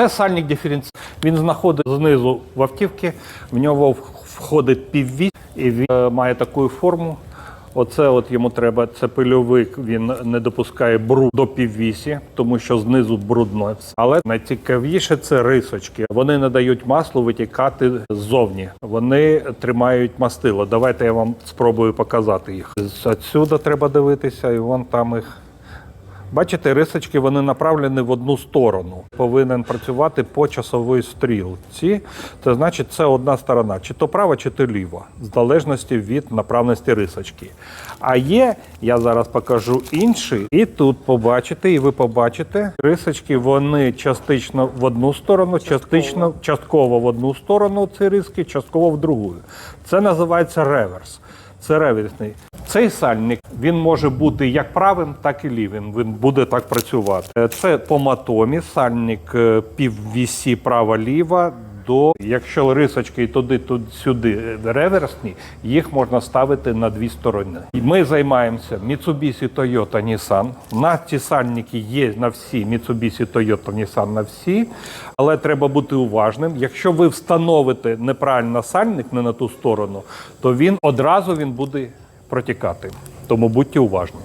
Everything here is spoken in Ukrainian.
Це сальник диференціал. Він знаходить знизу в автівці, в нього входить піввісь, і він е, має таку форму. Оце от йому треба, це пильовик, він не допускає бруд до піввісі, тому що знизу брудно. Але найцікавіше це рисочки. Вони не дають маслу витікати ззовні. Вони тримають мастило. Давайте я вам спробую показати їх. Отсюди треба дивитися, і вон там їх. Бачите, рисочки вони направлені в одну сторону. Повинен працювати по часовій стрілці. Це значить, це одна сторона, чи то права, чи то ліва, в залежності від направленості рисочки. А є, я зараз покажу інший, і тут побачите, і ви побачите, рисочки вони частично в одну сторону, частично частково в одну сторону. Ці риски, частково в другу. Це називається реверс. Це реверсний. Цей сальник він може бути як правим, так і лівим. Він буде так працювати. Е, Це по матомі сальник е, піввісі права-ліва. До якщо рисочки туди, туди сюди е, реверсні, їх можна ставити на дві сторони. Ми займаємося Mitsubishi, Toyota, Nissan. У нас ці сальники є на всі Mitsubishi, Toyota, Nissan на всі, але треба бути уважним. Якщо ви встановите неправильно сальник не на ту сторону, то він одразу він буде протікати. Тому будьте уважні.